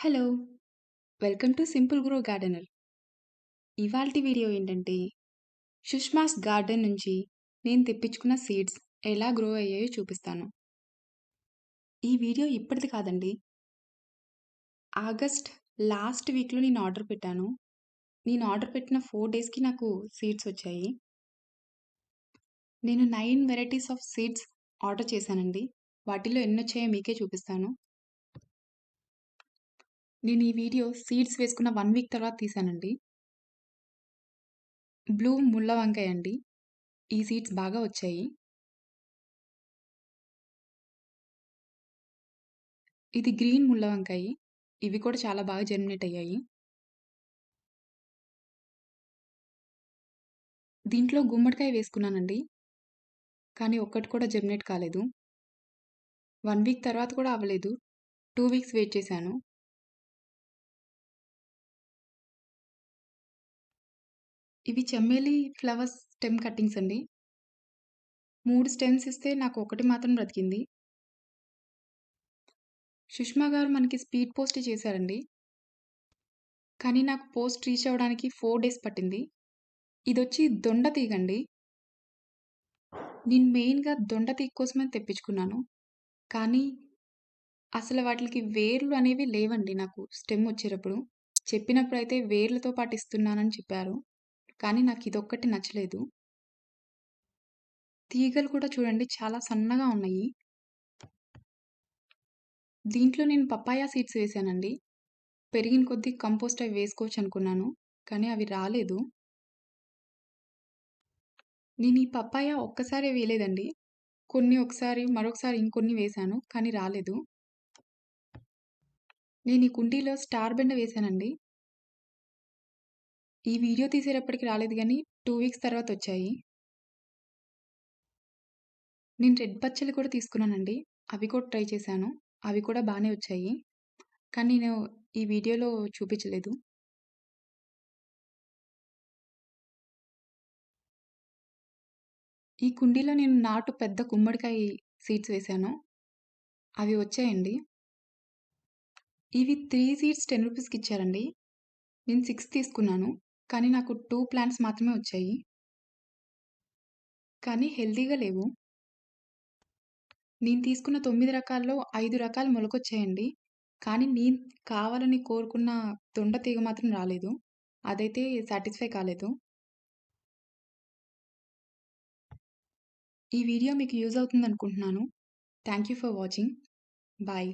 Hello! Welcome to simple grow gardener. ఇవాల్టి video ఏంటంటే, Sushma's garden నుంచి నేను తెప్పించుకున్న సీడ్స్ ఎలా గ్రో అయ్యాయో చూపిస్తాను. ఈ వీడియో ఇప్పటిది కాదండి. ఆగస్ట్ లాస్ట్ వీక్‌లో నేను ఆర్డర్ పెట్టాను. నేను ఆర్డర్ పెట్టిన ఫోర్ డేస్‌కి నాకు సీడ్స్ వచ్చాయి. నేను nine varieties of seeds order చేశానండి. వాటిలో ఎన్ని వచ్చాయో మీకే చూపిస్తాను. నేను ఈ వీడియో సీడ్స్ వేసుకున్న వన్ వీక్ తర్వాత తీశానండి. బ్లూ ముళ్ళ వంకాయ అండి. ఈ సీడ్స్ బాగా వచ్చాయి. ఇది గ్రీన్ ముళ్ళ వంకాయి. ఇవి కూడా చాలా బాగా జర్మినేట్ అయ్యాయి. దీంట్లో గుమ్మడికాయ వేసుకున్నానండి. కానీ ఒక్కటి కూడా జర్మినేట్ కాలేదు. వన్ వీక్ తర్వాత కూడా అవ్వలేదు. టూ వీక్స్ వెయిట్ చేశాను. ఇవి చెమ్మేలి ఫ్లవర్స్ స్టెమ్ కట్టింగ్స్ అండి. మూడు స్టెమ్స్ ఇస్తే నాకు ఒకటి మాత్రం బ్రతికింది. సుష్మా గారు మనకి స్పీడ్ పోస్ట్ చేశారండి. కానీ నాకు పోస్ట్ రీచ్ అవ్వడానికి ఫోర్ డేస్ పట్టింది. ఇదొచ్చి దొండ తీగండి. నేను మెయిన్‌గా దొండ తీగ కోసమే తెప్పించుకున్నాను. కానీ అసలు వాటికి వేర్లు అనేవి లేవండి నాకు స్టెమ్ వచ్చేటప్పుడు. చెప్పినప్పుడు అయితే వేర్లతో పాటు ఇస్తున్నానని చెప్పారు. కానీ నాకు ఇదొక్కటి నచ్చలేదు. తీగలు కూడా చూడండి చాలా సన్నగా ఉన్నాయి. దీంట్లో నేను పప్పాయా సీడ్స్ వేసానండి పెరిగిన కొద్దీ కంపోస్ట్ అవి వేసుకోవచ్చు అనుకున్నాను. కానీ అవి రాలేదు. నేను ఈ పప్పాయ ఒక్కసారే వేయలేదండి. కొన్ని ఒకసారి, మరొకసారి ఇంకొన్ని వేశాను. కానీ రాలేదు. నేను ఈ కుండీలో స్టార్ బెండ వేశానండి. ఈ వీడియో తీసేటప్పటికి రాలేదు కానీ టూ వీక్స్ తర్వాత వచ్చాయి. నేను రెడ్ పచ్చళ్ళు కూడా తీసుకున్నానండి. అవి కూడా ట్రై చేశాను. అవి కూడా బాగానే వచ్చాయి. కానీ నేను ఈ వీడియోలో చూపించలేదు. ఈ కుండీలో నేను నాటు పెద్ద గుమ్మడికాయ సీడ్స్ వేశాను. అవి వచ్చాయండి. ఇవి త్రీ సీడ్స్ టెన్ రూపీస్కి ఇచ్చారండి. నేను సిక్స్ తీసుకున్నాను. కానీ నాకు టూ ప్లాంట్స్ మాత్రమే వచ్చాయి. కానీ హెల్తీగా లేవు. నేను తీసుకున్న తొమ్మిది రకాల్లో ఐదు రకాలు మొలకొచ్చాయండి. కానీ నేను కావాలని కోరుకున్న దొండ తీగ మాత్రం రాలేదు. అదైతే సాటిస్ఫై కాలేదు. ఈ వీడియో మీకు use అవుతుందనుకుంటున్నాను. Thank you for watching. Bye.